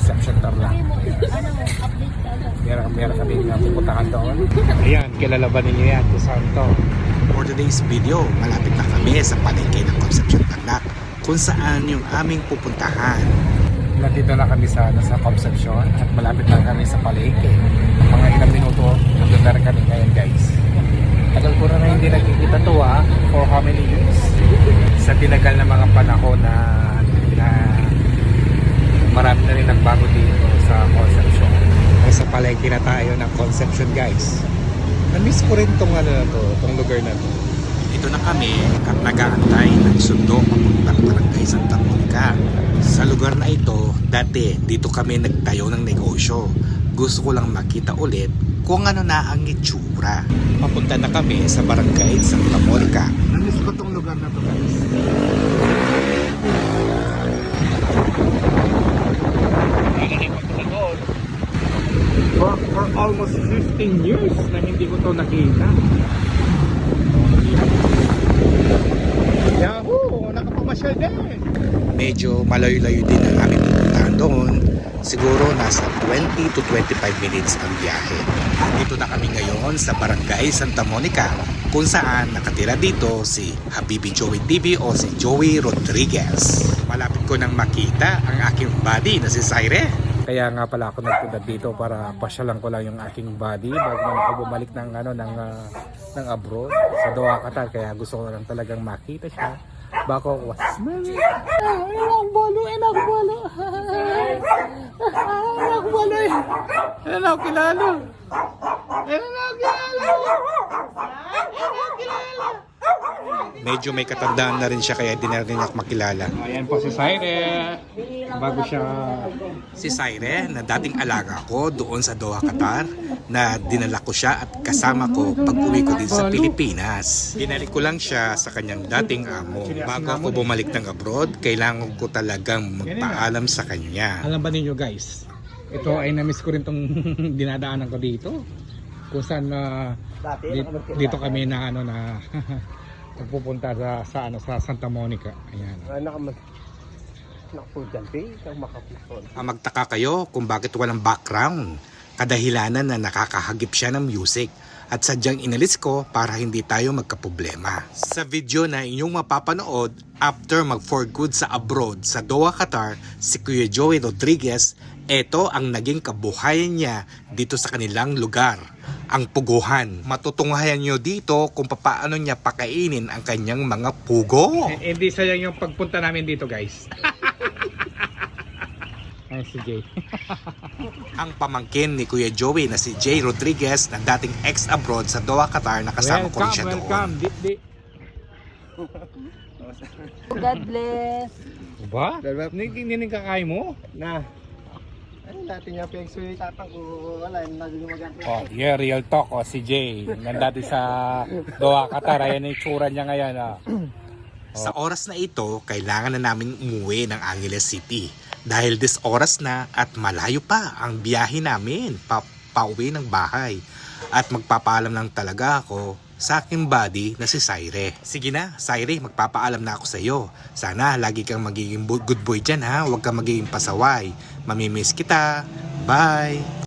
slap shelter lang. Meron, meron kami na pupuntahan doon. Ayan, kilala ba ninyo yan kung saan to? For today's video, malapit na kami sa palengke ng Conception Tarlac kung saan yung aming pupuntahan. Nandito na kami sa, ano, sa Conception at malapit na kami sa palengke. Mga ilang minuto, nandun na rin kami ngayon guys. Tagal ko na hindi nakikita to ah, for how many years? Sa tinagal na mga panahon na, na marami na rin nagbago dito sa Concepcion. Nasa palengke na tayo ng Concepcion guys. Na-miss ko rin tong ano na to, tong lugar na to. Ito na kami at nag-aantay ng sundo papuntang barangay Santa Monica. Sa lugar na ito, dati dito kami nagtayo ng negosyo. Gusto ko lang makita ulit kung ano na ang itsura. Papunta na kami sa barangay Santa Monica. Na-miss ko tong lugar na to guys. For, for almost 15 years na hindi ko to nakita. Yahoo! Nakapamasyal din! Medyo malayo-layo din ang aming pupuntahan doon. Siguro nasa 20 to 25 minutes ang biyahe. Dito na kami ngayon sa Barangay Santa Monica kung saan nakatira dito si Habibi Joey TV o si Joey Rodriguez. Malapit ko nang makita ang aking buddy na si Zaire. Kaya nga pala ako nagpunta dito para pasyalan ko lang yung aking body bago man ako bumalik ng ano ng ah, ng abroad. Sa Doha Qatar kaya gusto ko lang talagang makita siya. Bako ko enak balo enak balo enak balo enak kilalo enak kilalo enak kilalo Medyo may katandaan na rin siya kaya di na rin ako makilala. ayan po si Saire bago siya Si Zaire na dating alaga ko doon sa Doha, Qatar na dinala ko siya at kasama ko pag uwi ko din sa Pilipinas. Binalik ko lang siya sa kanyang dating amo. Bago ako bumalik ng abroad, kailangan ko talagang magpaalam sa kanya. Alam ba ninyo guys, ito ay na-miss ko rin tong dinadaanan ko dito. Kung saan di- dito kami na ano na nagpupunta sa, sa ano sa Santa Monica. Ayan. Anak. Kang makapulson. Ah, Magtaka kayo kung bakit walang background. Kadahilanan na nakakahagip siya ng music at sadyang inalis ko para hindi tayo magkaproblema. Sa video na inyong mapapanood after mag for good sa abroad sa Doha, Qatar, si Kuya Joey Rodriguez, ito ang naging kabuhayan niya dito sa kanilang lugar, ang puguhan. Matutunghayan nyo dito kung paano niya pakainin ang kanyang mga pugo. Eh, hindi sayang yung pagpunta namin dito guys. Ay si Jay. ang pamangkin ni Kuya Joey na si Jay Rodriguez na dating ex-abroad sa Doha, Qatar na kasama ko rin siya doon. welcome. Di, di. God bless. Ba? Hindi hindi kakain mo? Na. Ano natin yung pengsuy tatang ko wala yung naging maganda. Oh, yeah, real talk. Oh, si Jay. Nandati sa Doha, Qatar. Ayan yung itsura niya ngayon. Ah. Sa oras na ito, kailangan na namin umuwi ng Angeles City. Dahil this oras na at malayo pa ang biyahe namin pa pauwi ng bahay. At magpapaalam lang talaga ako sa aking buddy na si Saire. Sige na, Saire, magpapaalam na ako sa iyo. Sana lagi kang magiging good boy dyan ha, huwag kang magiging pasaway. Mamimiss kita. Bye!